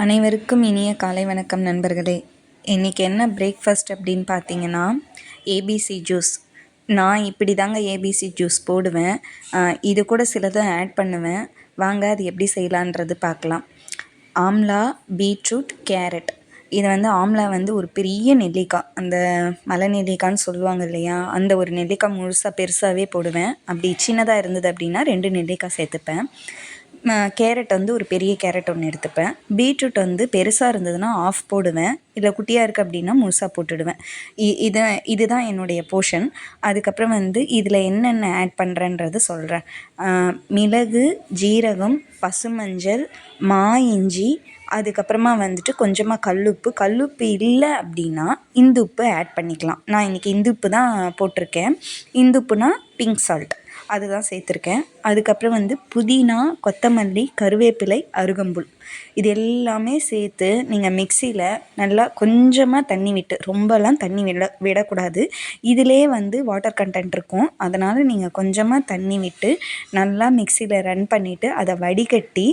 அனைவருக்கும் இனிய காலை வணக்கம் நண்பர்களே. இன்றைக்கி என்ன பிரேக்ஃபாஸ்ட் அப்படின்னு பார்த்தீங்கன்னா ஏபிசி ஜூஸ் நான் இப்படி தாங்க ஏபிசி ஜூஸ் போடுவேன். இது கூட சிலதை ஆட் பண்ணுவேன். வாங்க அது எப்படி செய்யலான்றது பார்க்கலாம். Amla beetroot carrot. இது வந்து ஆம்லா வந்து ஒரு பெரிய நெல்லிக்காய். அந்த மலை நெல்லிக்காய்ன்னு சொல்லுவாங்க இல்லையா? அந்த ஒரு நெல்லிக்காய் முழுசாக பெருசாகவே போடுவேன். அப்படி சின்னதாக இருந்தது அப்படின்னா ரெண்டு நெல்லிக்காய் சேர்த்துப்பேன். கேரட் வந்து ஒரு பெரிய கேரட் ஒன்று எடுத்துப்பேன். பீட்ரூட் வந்து பெருசாக இருந்ததுன்னா ஆஃப் போடுவேன். இல்லை குட்டியாக இருக்குது அப்படின்னா முழுசாக போட்டுடுவேன். இ இதை இதுதான் என்னுடைய போர்ஷன் அதுக்கப்புறம் வந்து இதில் என்னென்ன ஆட் பண்ணுறேன்றது சொல்கிறேன் மிளகு ஜீரகம் பசுமஞ்சள் மா இஞ்சி அதுக்கப்புறமா வந்துட்டு கொஞ்சமாக கல்லுப்பு. கல்லுப்பு இல்லை அப்படின்னா இந்துப்பு ஆட் பண்ணிக்கலாம். நான் இன்றைக்கி இந்துப்பு தான் போட்டிருக்கேன். இந்துப்புனா பிங்க் சால்ட் அதுதான் சேர்த்துருக்கேன். அதுக்கப்புறம் வந்து புதினா கொத்தமல்லி கருவேப்பிலை அருகம்புல். இது எல்லாமே சேர்த்து நீங்கள் மிக்சியில் நல்லா கொஞ்சமாக தண்ணி விட்டு ரொம்பலாம் தண்ணி விட விடக்கூடாது. இதிலே வந்து வாட்டர் கண்டென்ட் இருக்கும். அதனால் நீங்கள் கொஞ்சமாக தண்ணி விட்டு நல்லா மிக்சியில் ரன் பண்ணிவிட்டு அதை வடிகட்டி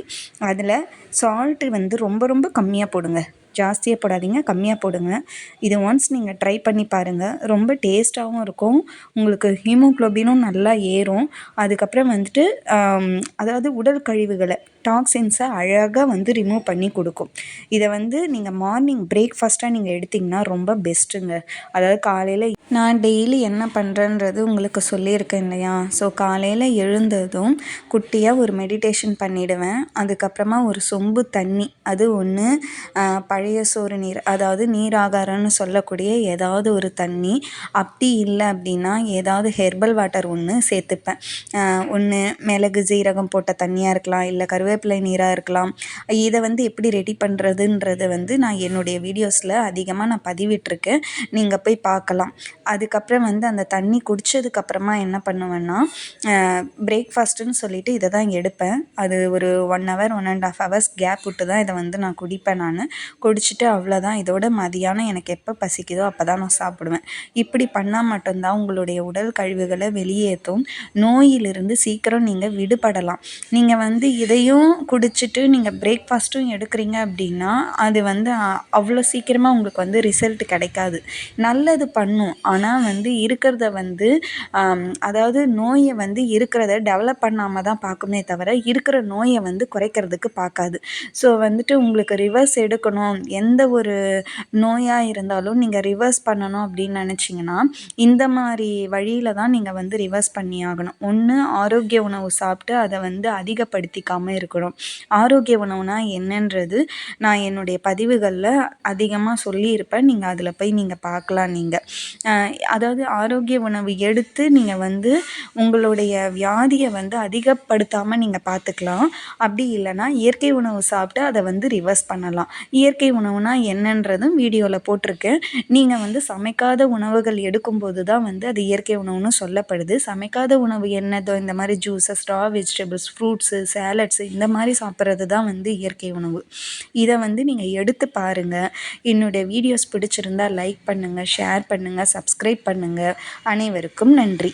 அதில் சால்ட்டு வந்து ரொம்ப ரொம்ப கம்மியாக போடுங்க. ஜாஸ்தியாக போடாதீங்க கம்மியாக போடுங்க. இது ஒன்ஸ் நீங்கள் ட்ரை பண்ணி பாருங்கள் ரொம்ப டேஸ்ட்டாகவும் இருக்கும். உங்களுக்கு ஹீமோக்ளோபினும் நல்லா ஏறும். அதுக்கப்புறம் வந்துட்டு அதாவது உடல் கழிவுகளை டாக்ஸின்ஸை அழகாக வந்து ரிமூவ் பண்ணி கொடுக்கும். இதை வந்து நீங்கள் மார்னிங் பிரேக்ஃபாஸ்ட்டாக நீங்கள் எடுத்திங்கன்னா ரொம்ப பெஸ்ட்டுங்க அதாவது காலையில் நான் டெய்லி என்ன பண்ணுறேன்றது உங்களுக்கு சொல்லியிருக்கேன் இல்லையா? ஸோ காலையில் எழுந்ததும் குட்டியாக ஒரு மெடிடேஷன் பண்ணிவிடுவேன் அதுக்கப்புறமா ஒரு சொம்பு தண்ணி அது ஒன்று பழைய சோறு நீர் அதாவது நீராகாரம்னு சொல்லக்கூடிய ஏதாவது ஒரு தண்ணி அப்படி இல்லை அப்படின்னா ஏதாவது ஹெர்பல் வாட்டர் ஒன்று சேர்த்துப்பேன். ஒன்று மிளகு ஜீரகம் போட்ட தண்ணியாக இருக்கலாம் இல்லை கருவேப்பிலை நீராக இருக்கலாம். இதை வந்து எப்படி ரெடி பண்ணுறதுன்றது வந்து நான் என்னுடைய வீடியோஸில் அதிகமாக நான் பதிவிட்டிருக்கேன். நீங்கள் போய் பார்க்கலாம். அதுக்கப்புறம் வந்து அந்த தண்ணி குடித்ததுக்கப்புறமா என்ன பண்ணுவேன்னா பிரேக்ஃபாஸ்ட்டுன்னு சொல்லிவிட்டு இதை தான் எடுப்பேன். அது ஒரு one hour one and half hours gap விட்டு தான் இதை வந்து நான் குடிப்பேன் நான். குடிச்சிட்டு அவ்வளோதான் இதோட மதியானம் எனக்கு எப்போ பசிக்குதோ அப்போ தான் நான் சாப்பிடுவேன். இப்படி பண்ணால் மட்டும்தான் உங்களுடைய உடல் கழிவுகளை வெளியேற்றும். நோயிலிருந்து சீக்கிரம் நீங்கள் விடுபடலாம். நீங்கள் வந்து இதையும் குடிச்சிட்டு நீங்கள் பிரேக்ஃபாஸ்ட்டும் எடுக்கிறீங்க அப்படின்னா அது வந்து அவ்வளோ சீக்கிரமாக உங்களுக்கு வந்து ரிசல்ட் கிடைக்காது. நல்லது பண்ணும். ஆனால் வந்து இருக்கிறத வந்து அதாவது நோயை வந்து இருக்கிறத டெவலப் பண்ணாமல் தான் பார்க்குமே தவிர இருக்கிற நோயை வந்து குறைக்கிறதுக்கு பார்க்காது. ஸோ வந்துட்டு உங்களுக்கு ரிவர்ஸ் எடுக்கணும். எந்த ஒரு நோயாக இருந்தாலும் நீங்கள் ரிவர்ஸ் பண்ணணும் அப்படின்னு நினச்சிங்கன்னா இந்த மாதிரி வழியில் தான் நீங்கள் வந்து ரிவர்ஸ் பண்ணி ஆகணும். ஒன்று ஆரோக்கிய உணவு சாப்பிட்டு அதை வந்து அதிகப்படுத்திக்காமல் இருக்கணும். ஆரோக்கிய உணவுனா என்னன்றது நான் என்னுடைய பதிவுகளில் அதிகமாக சொல்லியிருப்பேன். நீங்கள் அதில் போய் நீங்கள் பார்க்கலாம் நீங்கள் அதாவது ஆரோக்கிய உணவு எடுத்து நீங்கள் வந்து உங்களுடைய வியாதியை வந்து அதிகப்படுத்தாமல் நீங்கள் பார்த்துக்கலாம் அப்படி இல்லைனா இயற்கை உணவு சாப்பிட்டு அதை வந்து ரிவர்ஸ் பண்ணலாம். இயற்கை உணவுனா என்னன்றதும் வீடியோவில் போட்டிருக்கேன். நீங்கள் வந்து சமைக்காத உணவுகள் எடுக்கும்போது தான் வந்து அது இயற்கை உணவுன்னு சொல்லப்படுது. சமைக்காத உணவு என்னதோ இந்த மாதிரி juices raw vegetables fruits salads இந்த மாதிரி சாப்பிட்றது தான் வந்து இயற்கை உணவு. இதை வந்து நீங்கள் எடுத்து பாருங்கள் என்னுடைய வீடியோஸ் பிடிச்சிருந்தால் லைக் பண்ணுங்கள் ஷேர் பண்ணுங்கள் சப்ஸ்கிரைப் பண்ணுங்கள் அனைவருக்கும் நன்றி.